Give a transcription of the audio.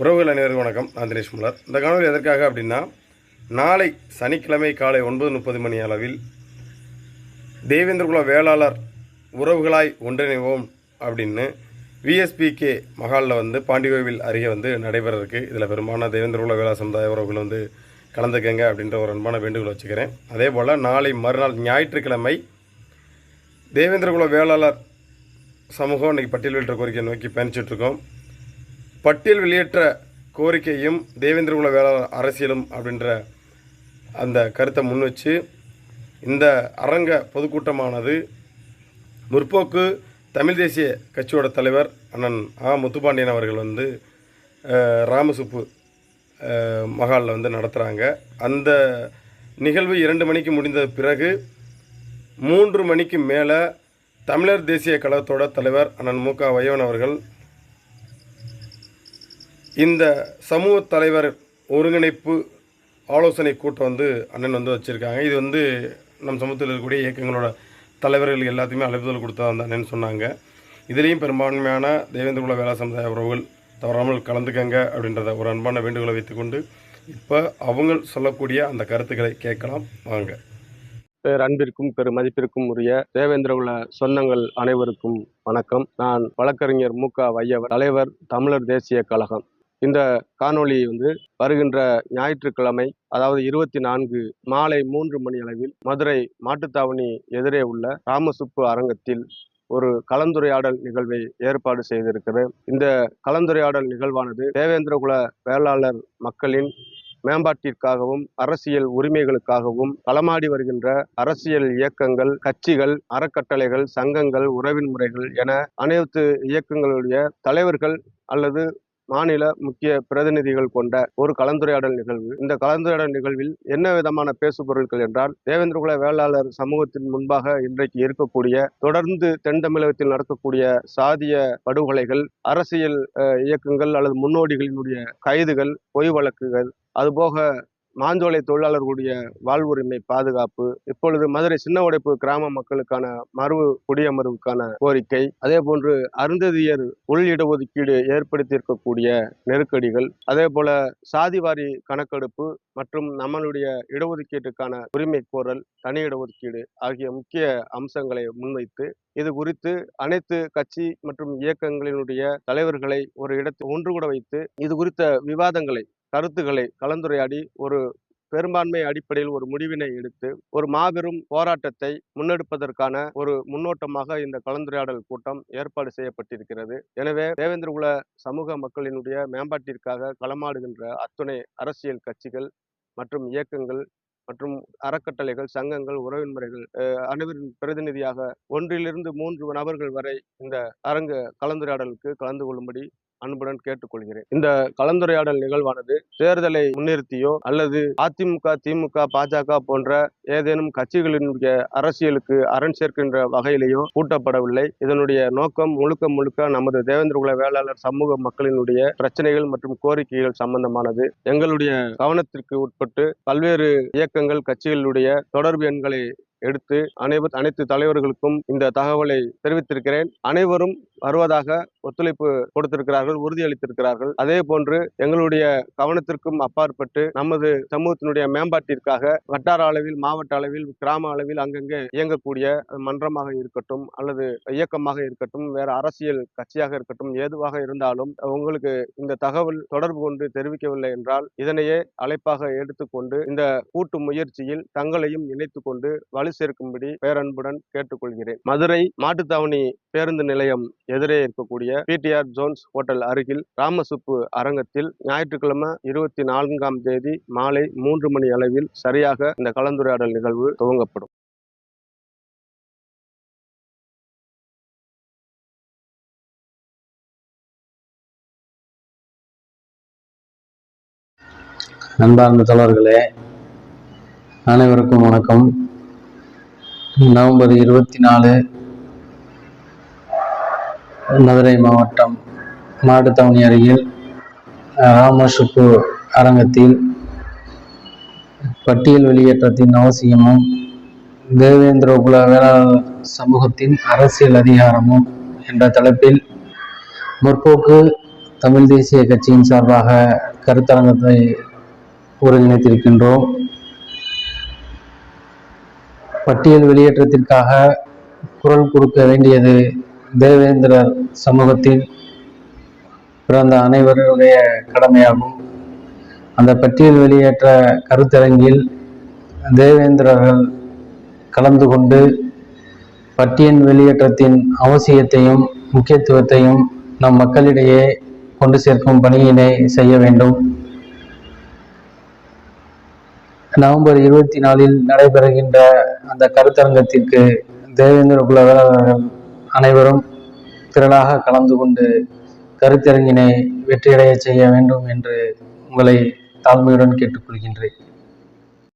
உறவுகள் அனைவருக்கும் வணக்கம். நான் தினேஷ் முலர் இந்த காணொலி எதற்காக அப்படின்னா நாளை சனிக்கிழமை காலை ஒன்பது முப்பது மணி அளவில் தேவேந்திரகுல வேளாளர் உறவுகளாய் ஒன்றிணைவோம் அப்படின்னு விஎஸ்பிகே மகாலில் வந்து பாண்டிகோவில் அருகே வந்து நடைபெறதுக்கு இதில் பெரும்பாலான தேவேந்திரகுல வேளா சமுதாய உறவுகள் வந்து கலந்துக்கங்க அப்படின்ற ஒரு அன்பான வேண்டுகோள் வச்சுக்கிறேன். அதே போல் நாளை மறுநாள் ஞாயிற்றுக்கிழமை தேவேந்திரகுல வேளாளர் சமூகம் இன்றைக்கி பட்டியல் வெளியிட்ட கோரிக்கையை நோக்கி பயணிச்சிட்டுருக்கோம் பட்டியல் வெளியேற்ற கோரிக்கையும் தேவேந்திரகுல வேளாளர் அரசியலும் அப்படின்ற அந்த கருத்தை முன் வச்சு இந்த அரங்க பொதுக்கூட்டமானது முற்போக்கு தமிழ் தேசிய கட்சியோட தலைவர் அண்ணன் ஆ. முத்துப்பாண்டியன் அவர்கள் வந்து ராமசுப்பு மகாலில் வந்து நடத்துகிறாங்க அந்த நிகழ்வு இரண்டு மணிக்கு முடிந்த பிறகு மூன்று மணிக்கு மேலே தமிழர் தேசிய கழகத்தோட தலைவர் அண்ணன் மு. க. வையவன் அவர்கள் இந்த சமூக தலைவர் ஒருங்கிணைப்பு ஆலோசனை கூட்டம் வந்து அண்ணன் வந்து வச்சுருக்காங்க. இது வந்து நம் சமூகத்தில் இருக்கக்கூடிய இயக்கங்களோட தலைவர்கள் எல்லாத்தையுமே அழைப்புதல் கொடுத்தா அந்த அண்ணன் சொன்னாங்க. இதுலேயும் பெரும்பான்மையான தேவேந்திரகுல வேளா சமுதாய உறவுகள் தவறாமல் கலந்துக்கங்க அப்படின்றத ஒரு அன்பான வேண்டுகோளை வைத்துக்கொண்டு இப்போ அவங்க சொல்லக்கூடிய அந்த கருத்துக்களை கேட்கலாம். வாங்க. பேர் அன்பிற்கும் பெரு மதிப்பிற்கும் உரிய தேவேந்திரகுல சொந்தங்கள் அனைவருக்கும் வணக்கம். நான் வழக்கறிஞர் மு க வையவர் தலைவர் தமிழர் தேசிய கழகம். இந்த காணொளி வந்து வருகின்ற ஞாயிற்றுக்கிழமை அதாவது இருபத்தி நான்கு மாலை மூன்று மணி அளவில் மதுரை மாட்டுத்தாவணி எதிரே உள்ள ராமசுப்பு அரங்கத்தில் ஒரு கலந்துரையாடல் நிகழ்வை ஏற்பாடு செய்திருக்கிறது இந்த கலந்துரையாடல் நிகழ்வானது தேவேந்திரகுல வேளாளர் மக்களின் மேம்பாட்டிற்காகவும் அரசியல் உரிமைகளுக்காகவும் களமாடி வருகின்ற அரசியல் இயக்கங்கள் கட்சிகள் அறக்கட்டளைகள் சங்கங்கள் உறவின் முறைகள் என அனைத்து இயக்கங்களுடைய தலைவர்கள் அல்லது மாநில முக்கிய பிரதிநிதிகள் கொண்ட ஒரு கலந்துரையாடல் நிகழ்வு. இந்த கலந்துரையாடல் நிகழ்வில் என்ன விதமான பேசுபொருட்கள் என்றால் தேவேந்திரகுல வேளாளர் சமூகத்தின் முன்பாக இன்றைக்கு இருக்கக்கூடிய தொடர்ந்து தென் தமிழகத்தில் நடக்கக்கூடிய சாதிய படுகொலைகள் அரசியல் இயக்கங்கள் அல்லது முன்னோடிகளினுடைய கைதுகள் பொய் வழக்குகள் அதுபோக மாஞ்சோலை தொழிலாளர்களுடைய வாழ்வுரிமை பாதுகாப்பு இப்பொழுது மதுரை சின்ன உடைப்பு கிராம மக்களுக்கான மறுவு குடியமர்வுக்கான கோரிக்கை அதே போன்று அருந்ததியர் உள் இடஒதுக்கீடு ஏற்படுத்தியிருக்கக்கூடிய நெருக்கடிகள் அதே போல சாதிவாரி கணக்கெடுப்பு மற்றும் நம்மளுடைய இடஒதுக்கீட்டுக்கான உரிமை கோரல் தனி இடஒதுக்கீடு ஆகிய முக்கிய அம்சங்களை முன்வைத்து இது குறித்து அனைத்து கட்சி மற்றும் இயக்கங்களினுடைய தலைவர்களை ஒரு இடத்தில் ஒன்று கூட வைத்து இது குறித்த விவாதங்களை கருத்துக்களை கலந்துரையாடி ஒரு பெரும்பான்மை அடிப்படையில் ஒரு முடிவினை எடுத்து ஒரு மாபெரும் போராட்டத்தை முன்னெடுப்பதற்கான ஒரு முன்னோட்டமாக இந்த கலந்துரையாடல் கூட்டம் ஏற்பாடு செய்யப்பட்டிருக்கிறது. எனவே தேவேந்திரகுல சமூக மக்களினுடைய மேம்பாட்டிற்காக களமாடுகின்ற அத்துணை அரசியல் கட்சிகள் மற்றும் இயக்கங்கள் மற்றும் அறக்கட்டளைகள் சங்கங்கள் உறவின் முறைகள் அனைவரின் பிரதிநிதியாக ஒன்றிலிருந்து மூன்று நபர்கள் வரை இந்த அரங்க கலந்துரையாடலுக்கு கலந்து கொள்ளும்படி அன்புடன் கேட்டுக்கொள்கிறேன். இந்த கலந்துரையாடல் நிகழ்வானது தேர்தலை முன்னிறுத்தியோ அல்லது அதிமுக திமுக பாஜக போன்ற ஏதேனும் கட்சிகளினுடைய அரசியலுக்கு அரண் சேர்க்கின்ற வகையிலேயோ கூட்டப்படவில்லை இதனுடைய நோக்கம் முழுக்க முழுக்க நமது தேவேந்திரகுல வேளாளர் சமூக மக்களினுடைய பிரச்சனைகள் மற்றும் கோரிக்கைகள் சம்பந்தமானது. எங்களுடைய கவனத்திற்கு உட்பட்டு பல்வேறு இயக்கங்கள் கட்சிகளுடைய தொடர்பு எண்களை எடுத்து அனைவர் அனைத்து தலைவர்களுக்கும் இந்த தகவலை தெரிவித்திருக்கிறேன். அனைவரும் வருவதாக ஒத்துழைப்பு கொடுத்திருக்கிறார்கள் உறுதியளித்திருக்கிறார்கள். அதே போன்று எங்களுடைய கவனத்திற்கும் அப்பாற்பட்டு நமது சமூகத்தினுடைய மேம்பாட்டிற்காக வட்டார அளவில் மாவட்ட அளவில் கிராம அளவில் அங்கங்கே இயங்கக்கூடிய மன்றமாக இருக்கட்டும் அல்லது இயக்கமாக இருக்கட்டும் வேற அரசியல் கட்சியாக இருக்கட்டும் ஏதுவாக இருந்தாலும் உங்களுக்கு இந்த தகவல் தொடர்பு கொண்டு தெரிவிக்கவில்லை என்றால் இதனையே அழைப்பாக எடுத்துக்கொண்டு இந்த கூட்டு முயற்சியில் தங்களையும் இணைத்துக் கொண்டு வலு சேர்க்கும்படி பேரன்புடன் கேட்டுக்கொள்கிறேன். மதுரை மாட்டுத்தாவணி பேருந்து நிலையம் எதிரே இருக்கக்கூடிய பிடிஆர் ஜோன்ஸ் ஹோட்டல் அருகில் ராமசுப்பு அரங்கத்தில் ஞாயிற்றுக்கிழமை இருபத்தி நான்காம் தேதி மாலை மூன்று மணி அளவில் சரியாக இந்த கலந்துரையாடல் நிகழ்வு துவங்கப்படும். அன்பார்ந்த தோழர்களே அனைவருக்கும் வணக்கம். நவம்பர் இருபத்தி நாலு மதுரை மாவட்டம் மாட்டுத்தவணி அருகில் அஹ், ராமசுப்பு அரங்கத்தில் பட்டியல் வெளியேற்றத்தின் அவசியமும் தேவேந்திரகுல வேளாளர் சமூகத்தின் அரசியல் அதிகாரமும் என்ற தலைப்பில் முற்போக்கு தமிழ் தேசிய கட்சியின் சார்பாக கருத்தரங்கத்தை ஒருங்கிணைத்திருக்கின்றோம். பட்டியல் வெளியேற்றத்திற்காக குரல் கொடுக்க வேண்டியது தேவேந்திரர் சமூகத்தில் பிறந்த அனைவருடைய கடமையாகும். அந்த பட்டியல் வெளியேற்ற கருத்தரங்கில் தேவேந்திரர்கள் கலந்து கொண்டு பட்டியல் வெளியேற்றத்தின் அவசியத்தையும் முக்கியத்துவத்தையும் நம் மக்களிடையே கொண்டு சேர்க்கும் பணியினை செய்ய வேண்டும். நவம்பர் இருபத்தி நாலில் நடைபெறுகின்ற அந்த கருத்தரங்கத்திற்கு தேவேந்திர குல வேளாளர்கள் அனைவரும் திரளாக கலந்து கொண்டு கருத்தரங்கினை வெற்றியடைய செய்ய வேண்டும் என்று உங்களை தாழ்மையுடன் கேட்டுக்கொள்கின்றேன்.